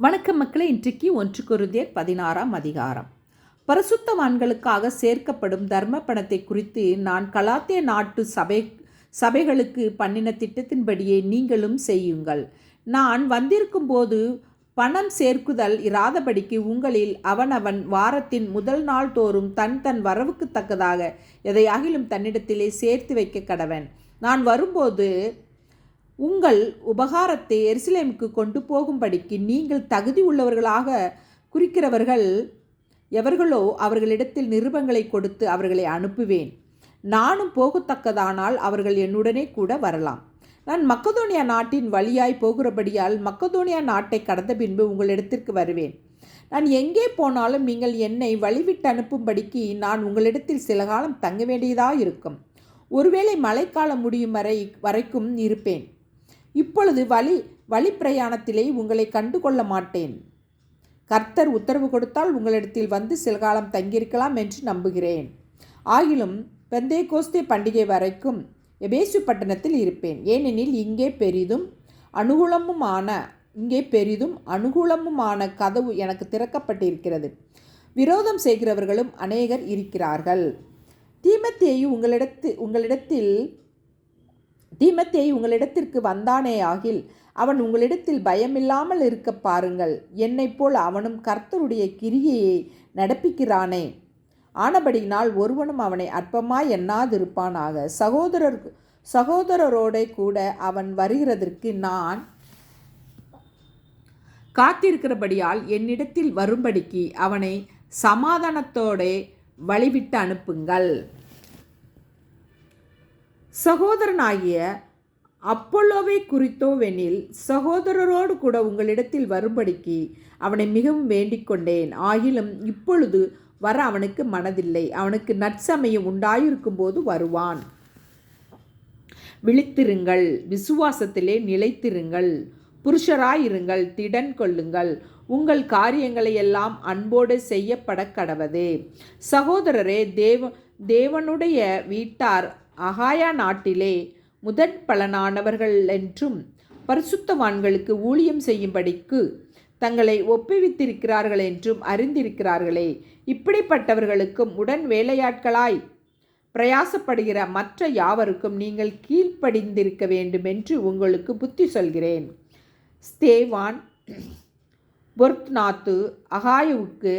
வணக்கம் மக்களை இன்றைக்கு ஒன்று குருதியர் பதினாறாம் அதிகாரம். பரிசுத்தவான்களுக்காக சேர்க்கப்படும் தர்ம பணத்தை குறித்து நான் கலாத்திய நாட்டு சபை சபைகளுக்கு பண்ணின திட்டத்தின்படியே நீங்களும் செய்யுங்கள். நான் வந்திருக்கும் போது பணம் சேர்க்குதல் இராதபடிக்கு உங்களில் அவனவன் வாரத்தின் முதல் நாள் தோறும் தன் தன் வரவுக்கு தக்கதாக எதையாகிலும் தன்னிடத்திலே சேர்த்து வைக்க கடவன். நான் வரும்போது உங்கள் உபகாரத்தை எருசலேமுக்கு கொண்டு போகும்படிக்கு நீங்கள் தகுதி உள்ளவர்களாக குறிக்கிறவர்கள் எவர்களோ அவர்களிடத்தில் நிருபங்களை கொடுத்து அவர்களை அனுப்புவேன். நானும் போகத்தக்கதானால் அவர்கள் என்னுடனே கூட வரலாம். நான் மக்கதோனியா நாட்டின் வழியாய் போகிறபடியால் மக்கதோனியா நாட்டை கடந்த பின்பு உங்களிடத்திற்கு வருவேன். நான் எங்கே போனாலும் நீங்கள் என்னை வழிவிட்டு அனுப்பும்படிக்கு நான் உங்களிடத்தில் சில காலம் தங்க வேண்டியதாக இருக்கும் ஒருவேளை மழைக்காலம் முடியும் வரை வரைக்கும் இருப்பேன். இப்பொழுது வழி வழிப்பிரயாணத்திலே உங்களை கண்டு கொள்ள மாட்டேன். கர்த்தர் உத்தரவு கொடுத்தால் உங்களிடத்தில் வந்து சில காலம் தங்கியிருக்கலாம் என்று நம்புகிறேன். ஆகிலும் பெந்தே கோஸ்தே பண்டிகை வரைக்கும் எபேசு பட்டணத்தில் இருப்பேன். ஏனெனில் இங்கே பெரிதும் அனுகூலமுமான இங்கே பெரிதும் அனுகூலமுமான கதவு எனக்கு திறக்கப்பட்டிருக்கிறது. விரோதம் செய்கிறவர்களும் அநேகர் இருக்கிறார்கள். தீமத்தேயு உங்களிடத்து உங்களிடத்தில் தீமத்தேய் உங்களிடத்திற்கு வந்தானே ஆகில் அவன் உங்களிடத்தில் பயமில்லாமல் இருக்க பாருங்கள். என்னைப் போல் அவனும் கர்த்தருடைய கிரியையை நடப்பிக்கிறானே. ஆனபடியினால் ஒருவனும் அவனை அற்பமாய் எண்ணாதிருப்பானாக. சகோதரர் சகோதரரோட கூட அவன் வருகிறதற்கு நான் காத்திருக்கிறபடியால் என்னிடத்தில் வரும்படிக்கு அவனை சமாதானத்தோட வழிவிட்டு அனுப்புங்கள். சகோதரனாகிய அப்பல்லோவை குறித்தோவெனில் சகோதரரோடு கூட உங்களிடத்தில் வரும்படிக்கு அவனை மிகவும் வேண்டிக் கொண்டேன் ஆகிலும் இப்பொழுது வர அவனுக்கு மனதில்லை. அவனுக்கு நற்சமயம் உண்டாயிருக்கும் போது வருவான். விழித்திருங்கள். விசுவாசத்திலே நிலைத்திருங்கள். புருஷராயிருங்கள். திடன் கொள்ளுங்கள். உங்கள் காரியங்களை எல்லாம் அன்போடு செய்யப்பட கடவது சகோதரரே தேவ தேவனுடைய வீட்டார் அகாயா நாட்டிலே முதற் பலனானவர்கள் என்றும் பரிசுத்தவான்களுக்கு ஊழியம் செய்யும்படிக்கு தங்களை ஒப்புவித்திருக்கிறார்கள் என்றும் அறிந்திருக்கிறார்களே. இப்படிப்பட்டவர்களுக்கும் உடன் வேலையாட்களாய் பிரயாசப்படுகிற மற்ற யாவருக்கும் நீங்கள் கீழ்ப்படிந்திருக்க வேண்டும் என்று உங்களுக்கு புத்தி சொல்கிறேன். ஸ்தேவான் பொர்த்நாத்து அகாயுவுக்கு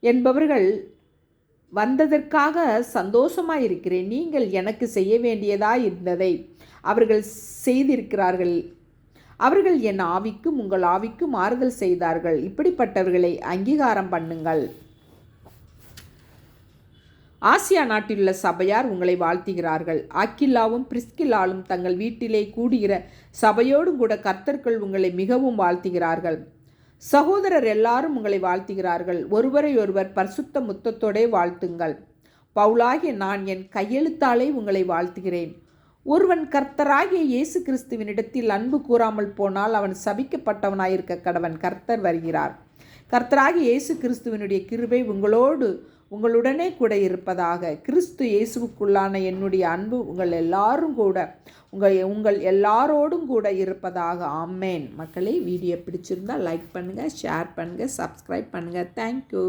என்பவர்கள் வந்ததற்காக சந்தோஷமாக இருக்கிறேன் நீங்கள் எனக்கு செய்ய வேண்டியதாக இருந்ததை அவர்கள் செய்திருக்கிறார்கள். அவர்கள் என் ஆவிக்கும் உங்கள் ஆவிக்கும் ஆறுதல் செய்தார்கள். இப்படிப்பட்டவர்களை அங்கீகாரம் பண்ணுங்கள். ஆசியா நாட்டிலுள்ள சபையார் உங்களை வாழ்த்துகிறார்கள். ஆக்கில்லாவும் பிரிஸ்கில்லாலும் தங்கள் வீட்டிலே கூடுகிற சபையோடும் கூட கர்த்தர்கள் உங்களை மிகவும் வாழ்த்துகிறார்கள். சகோதரர் எல்லாரும் உங்களை வாழ்த்துகிறார்கள். ஒருவரை ஒருவர் பரிசுத்த முத்தத்தோடே வாழ்த்துங்கள். பவுலாகிய நான் என் கையெழுத்தாலே உங்களை வாழ்த்துகிறேன். ஒருவன் கர்த்தராகிய இயேசு கிறிஸ்துவினிடத்தில் அன்பு கூறாமல் போனால் அவன் சபிக்கப்பட்டவனாயிருக்க கடவன் கர்த்தர் வருகிறார். கர்த்தராகிய இயேசு கிறிஸ்துவனுடைய கிருபை உங்களோடு உங்களுடனே கூட இருப்பதாக கிறிஸ்து இயேசுவுக்குள்ளான என்னுடைய அன்பு உங்கள் எல்லாரும் கூட உங்கள் உங்கள் எல்லாரோடும் கூட இருப்பதாக. ஆமேன். மக்களே வீடியோ பிடிச்சிருந்தால் லைக் பண்ணுங்கள் ஷேர் பண்ணுங்கள் சப்ஸ்கிரைப் பண்ணுங்கள் தேங்க்யூ